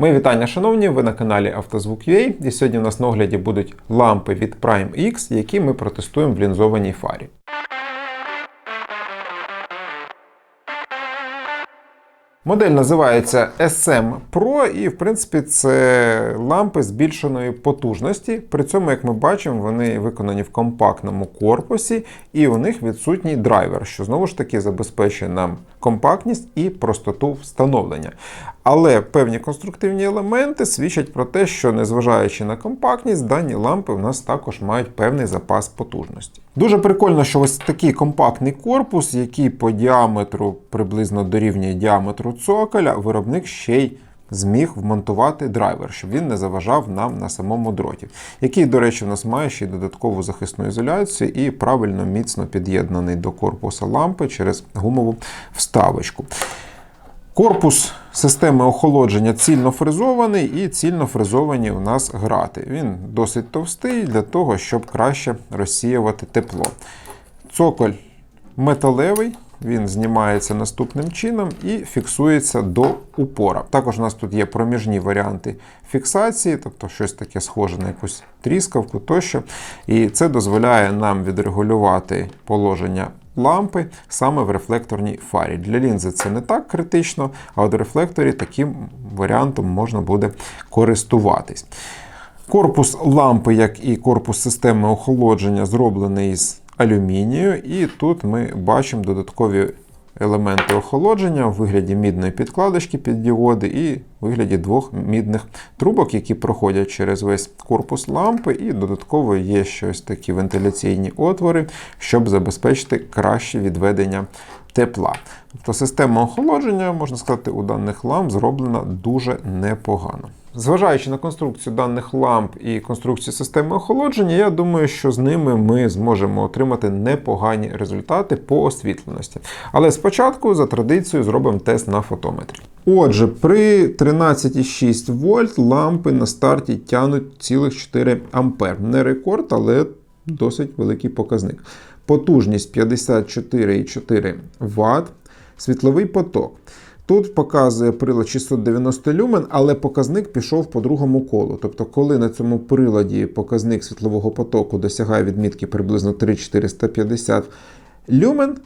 Мої вітання, шановні, ви на каналі Автозвук.ua і сьогодні у нас на огляді будуть лампи від Prime X, які ми протестуємо в лінзованій фарі. Модель називається SM Pro, і в принципі це лампи збільшеної потужності. При цьому, як ми бачимо, вони виконані в компактному корпусі, і у них відсутній драйвер, що знову ж таки забезпечує нам компактність і простоту встановлення. Але певні конструктивні елементи свідчать про те, що незважаючи на компактність, дані лампи в нас також мають певний запас потужності. Дуже прикольно, що ось такий компактний корпус, який по діаметру приблизно дорівнює діаметру цоколя, виробник ще й зміг вмонтувати драйвер, щоб він не заважав нам на самому дроті, який, до речі, в нас має ще й додаткову захисну ізоляцію і правильно міцно під'єднаний до корпуса лампи через гумову вставочку. Корпус системи охолодження цільно фрезований і цільно фрезовані у нас грати. Він досить товстий для того, щоб краще розсіювати тепло. Цоколь металевий, він знімається наступним чином і фіксується до упора. Також у нас тут є проміжні варіанти фіксації, тобто щось таке схоже на якусь тріскавку тощо. І це дозволяє нам відрегулювати положення лампи саме в рефлекторній фарі. Для лінзи це не так критично, а от в рефлекторі таким варіантом можна буде користуватись. Корпус лампи, як і корпус системи охолодження, зроблений з алюмінію, і тут ми бачимо додаткові елементи охолодження у вигляді мідної підкладочки під діоди і в вигляді двох мідних трубок, які проходять через весь корпус лампи, і додатково є щось такі вентиляційні отвори, щоб забезпечити краще відведення тепла. Тобто система охолодження, можна сказати, у даних ламп зроблена дуже непогано. Зважаючи на конструкцію даних ламп і конструкцію системи охолодження, я думаю, що з ними ми зможемо отримати непогані результати по освітленості. Але спочатку, за традицією, зробимо тест на фотометрі. Отже, при 13,6 вольт лампи на старті тягнуть цілих 4 ампер. Не рекорд, але досить великий показник. Потужність 54,4 Вт, світловий поток. Тут показує прилад 690 люмен, але показник пішов по другому колу. Тобто, коли на цьому приладі показник світлового потоку досягає відмітки приблизно 3450 люмен,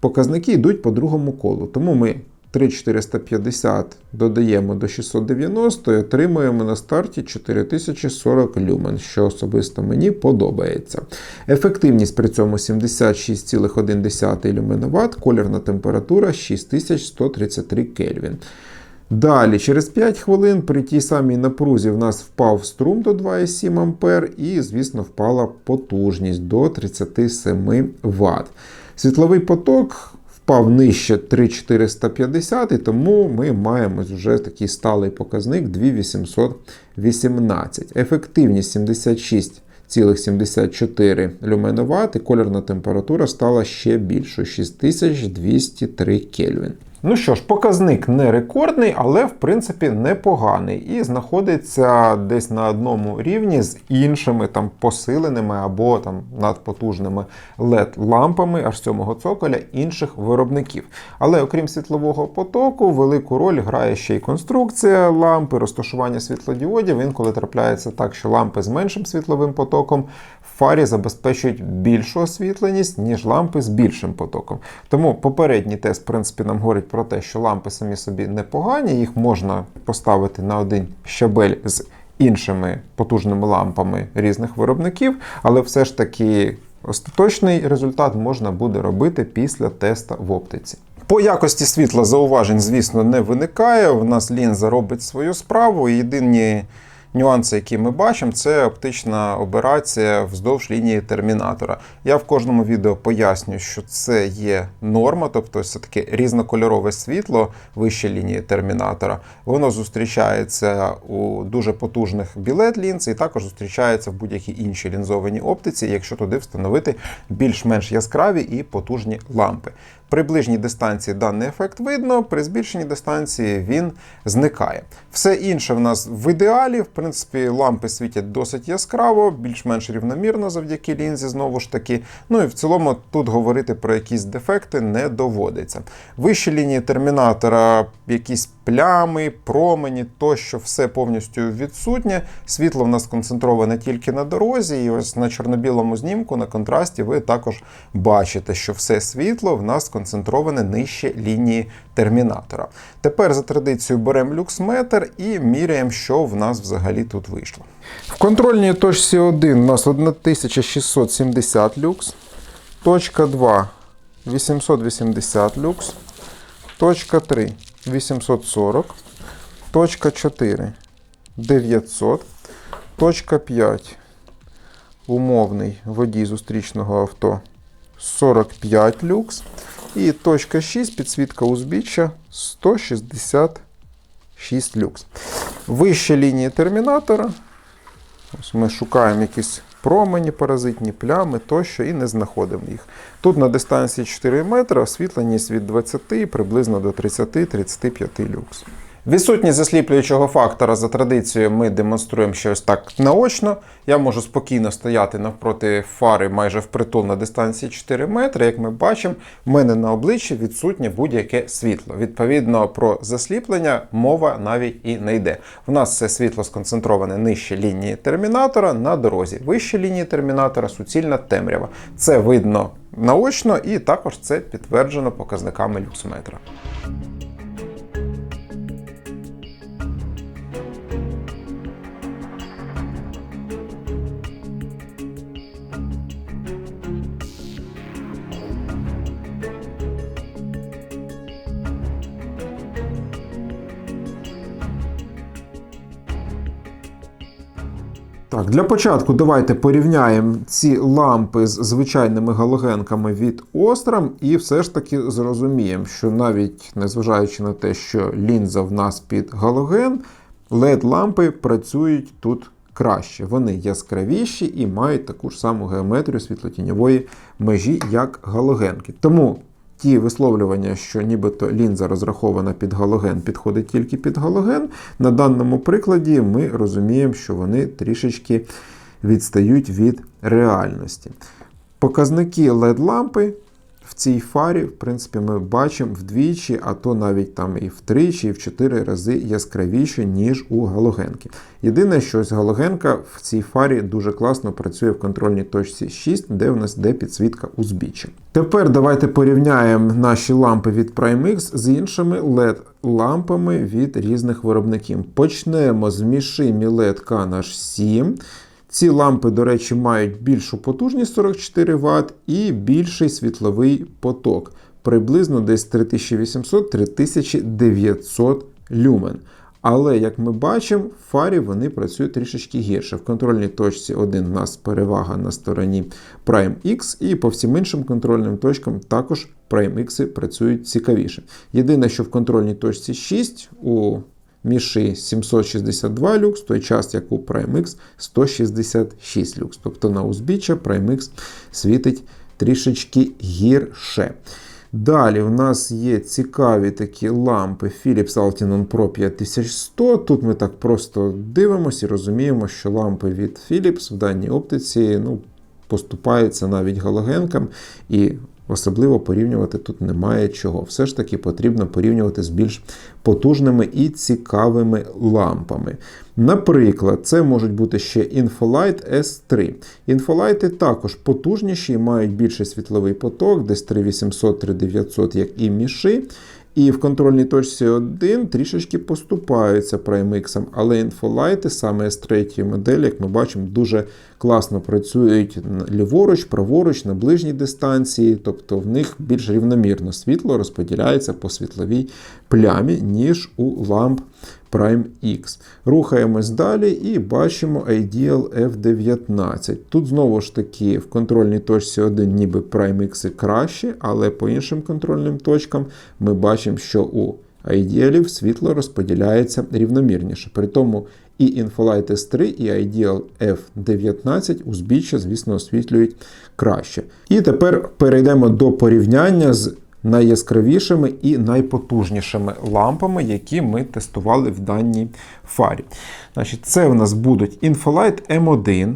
показники йдуть по другому колу. Тому ми 3450 додаємо до 690 і отримуємо на старті 4040 люмен, що особисто мені подобається. Ефективність при цьому 76,1 люменоват, колірна температура 6133 Кельвін. Далі, через 5 хвилин при тій самій напрузі в нас впав струм до 2,7 А і, звісно, впала потужність до 37 Вт. Світловий поток впав нижче 3450, і тому ми маємо вже такий сталий показник 2818. Ефективність 76,74 люменоват і колірна температура стала ще більшою 6203 Кельвін. Ну що ж, показник не рекордний, але в принципі непоганий. І знаходиться десь на одному рівні з іншими там посиленими або там надпотужними LED-лампами аж сьомого цоколя інших виробників. Але окрім світлового потоку, велику роль грає ще й конструкція лампи, розташування світлодіодів. Інколи трапляється так, що лампи з меншим світловим потоком в фарі забезпечують більшу освітленість, ніж лампи з більшим потоком. Тому попередній тест, в принципі, нам говорить про те, що лампи самі собі непогані, їх можна поставити на один щабель з іншими потужними лампами різних виробників, але все ж таки остаточний результат можна буде робити після теста в оптиці. По якості світла зауважень, звісно, не виникає. У нас лінза робить свою справу. Єдині нюанси, які ми бачимо, це оптична операція вздовж лінії термінатора. Я в кожному відео поясню, що це є норма, тобто все таки різнокольорове світло вище лінії термінатора. Воно зустрічається у дуже потужних білет лінз і також зустрічається в будь-якій іншій лінзованій оптиці, якщо туди встановити більш-менш яскраві і потужні лампи. При ближній дистанції даний ефект видно, при збільшеній дистанції він зникає. Все інше в нас в ідеалі. В принципі, лампи світять досить яскраво, більш-менш рівномірно завдяки лінзі, знову ж таки. Ну і в цілому тут говорити про якісь дефекти не доводиться. Вищі лінії термінатора, якісь плями, промені, тощо все повністю відсутнє. Світло в нас концентроване тільки на дорозі, і ось на чорно-білому знімку на контрасті ви також бачите, що все світло в нас концентроване нижче лінії термінатора. Тепер за традицією беремо люксметр і міряємо, що в нас взагалі тут вийшло. В контрольній точці 1 у нас 1670 люкс, точка 2 880 люкс, точка 3 840, точка 4 900, точка 5 умовний водій зустрічного авто 45 люкс. І точка 6 підсвітка узбіччя 166 люкс. Вище лінії термінатора. Ось ми шукаємо якісь промені, паразитні плями тощо і не знаходимо їх. Тут на дистанції 4 метри освітленість від 20 приблизно до 30-35 люкс. Відсутність засліплюючого фактора за традицією ми демонструємо ще ось так наочно. Я можу спокійно стояти навпроти фари майже впритул на дистанції 4 метри. Як ми бачимо, в мене на обличчі відсутнє будь-яке світло. Відповідно, про засліплення мова навіть і не йде. В нас все світло сконцентроване нижче лінії термінатора на дорозі. Вище лінії термінатора суцільна темрява. Це видно наочно і також це підтверджено показниками люксметра. Так, для початку давайте порівняємо ці лампи з звичайними галогенками від Osram і все ж таки зрозуміємо, що навіть незважаючи на те, що лінза в нас під галоген, LED-лампи працюють тут краще. Вони яскравіші і мають таку ж саму геометрію світлотіньової межі, як галогенки. Тому ті висловлювання, що нібито лінза розрахована під галоген, підходить тільки під галоген. На даному прикладі ми розуміємо, що вони трішечки відстають від реальності. Показники LED-лампи в цій фарі, в принципі, ми бачимо вдвічі, а то навіть там і втричі, і в чотири рази яскравіше, ніж у галогенки. Єдине, що ось галогенка в цій фарі дуже класно працює в контрольній точці 6, де в нас де підсвітка узбіччя. Тепер давайте порівняємо наші лампи від PrimeX з іншими LED-лампами від різних виробників. Почнемо з Mishimi LED Kanash 7. Ці лампи, до речі, мають більшу потужність 44 Вт і більший світловий поток, приблизно десь 3800-3900 люмен. Але, як ми бачимо, в фарі вони працюють трішечки гірше. В контрольній точці 1 у нас перевага на стороні Prime X, і по всім іншим контрольним точкам також Prime X працюють цікавіше. Єдине, що в контрольній точці 6 у Міші 762 люкс, в той час, як у PrimeX 166 люкс. Тобто на узбіччя PrimeX світить трішечки гірше. Далі у нас є цікаві такі лампи Philips Altinon Pro 5100. Тут ми так просто дивимося і розуміємо, що лампи від Philips в даній оптиці ну, поступаються навіть галогенкам. і Особливо порівнювати тут немає чого. Все ж таки потрібно порівнювати з більш потужними і цікавими лампами. Наприклад, це можуть бути ще Infolight S3. Інфолайти також потужніші мають більший світловий поток, десь 3800-3900, як і міші. І в контрольній точці 1 трішечки поступаються PrimeX, але інфолайти саме з третьої моделі, як ми бачимо, дуже класно працюють ліворуч, праворуч, на ближній дистанції, тобто в них більш рівномірно світло розподіляється по світловій плямі, ніж у ламп Prime. Рухаємось далі і бачимо Ideal F19. Тут знову ж таки в контрольній точці 1 ніби Prime X краще, але по іншим контрольним точкам ми бачимо, що у Ideal світло розподіляється рівномірніше. При тому і Infolight S3, і Ideal F19 узбіччя, звісно, освітлюють краще. І тепер перейдемо до порівняння з найяскравішими і найпотужнішими лампами, які ми тестували в даній фарі. Значить, Це у нас будуть Infolight M1.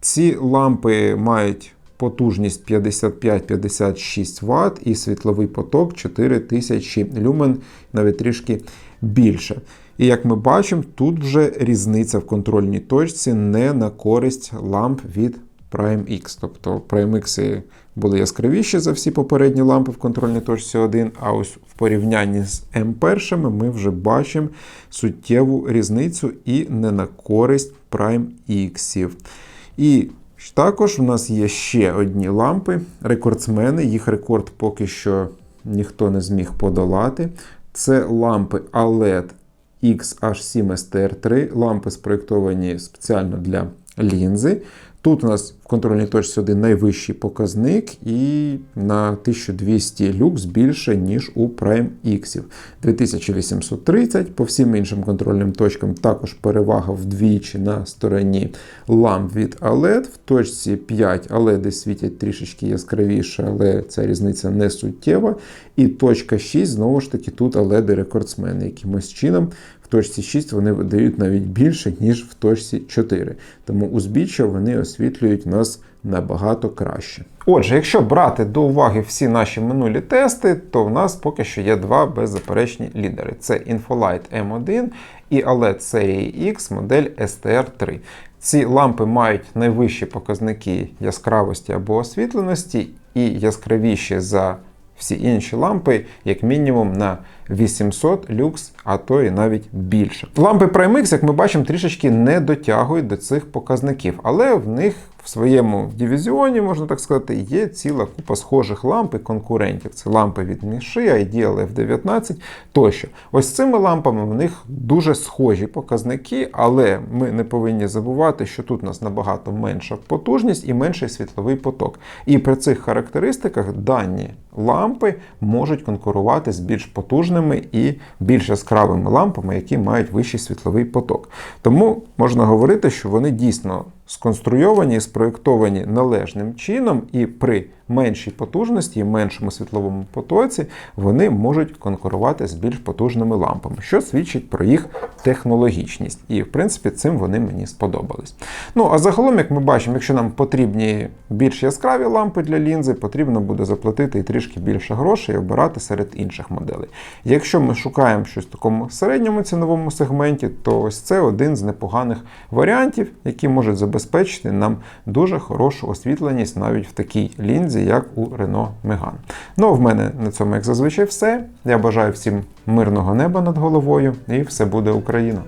Ці лампи мають потужність 55-56 Вт і світловий поток 4000 люмен, навіть трішки більше. І як ми бачимо, тут вже різниця в контрольній точці не на користь ламп від Prime X. Тобто Prime X були яскравіші за всі попередні лампи в контрольній точці 1, а ось в порівнянні з M1 ми вже бачимо суттєву різницю і не на користь Prime X. І також в нас є ще одні лампи, рекордсмени. Їх рекорд поки що ніхто не зміг подолати. Це лампи ALED XH7STR3, лампи спроєктовані спеціально для лінзи. Тут у нас в контрольній точці один найвищий показник і на 1200 люкс більше, ніж у Prime X. 2830 по всім іншим контрольним точкам також перевага вдвічі на стороні ламп від OLED. В точці 5 OLED світять трішечки яскравіше, але ця різниця не суттєва. І точка 6, знову ж таки, тут OLED рекордсмени якимось чином. Точці 6 вони видають навіть більше, ніж в точці 4. Тому узбіччя вони освітлюють нас набагато краще. Отже, якщо брати до уваги всі наші минулі тести, то в нас поки що є два беззаперечні лідери: це Infolight M1 і OLED серії X модель STR3. Ці лампи мають найвищі показники яскравості або освітленості і яскравіші за всі інші лампи, як мінімум, на 800 люкс, а то і навіть більше. Лампи PrimeX, як ми бачимо, трішечки не дотягують до цих показників, але в них своєму дивізіоні, можна так сказати, є ціла купа схожих ламп і конкурентів. Це лампи від Міши, Ideal F19 тощо. Ось цими лампами в них дуже схожі показники, але ми не повинні забувати, що тут у нас набагато менша потужність і менший світловий поток. І при цих характеристиках дані лампи можуть конкурувати з більш потужними і більш яскравими лампами, які мають вищий світловий поток. Тому можна говорити, що вони дійсно сконструйовані і спроєктовані належним чином, і при меншій потужності меншому світловому потоці вони можуть конкурувати з більш потужними лампами, що свідчить про їх технологічність. І, в принципі, цим вони мені сподобались. Ну, а загалом, як ми бачимо, якщо нам потрібні більш яскраві лампи для лінзи, потрібно буде заплатити і трішки більше грошей і обирати серед інших моделей. Якщо ми шукаємо щось в такому середньому ціновому сегменті, то ось це один з непоганих варіантів, які можуть забезпечити нам дуже хорошу освітленість навіть в такій лінзі, як у Renault Megane. Ну, а в мене на цьому, як зазвичай, все. Я бажаю всім мирного неба над головою, і все буде Україна!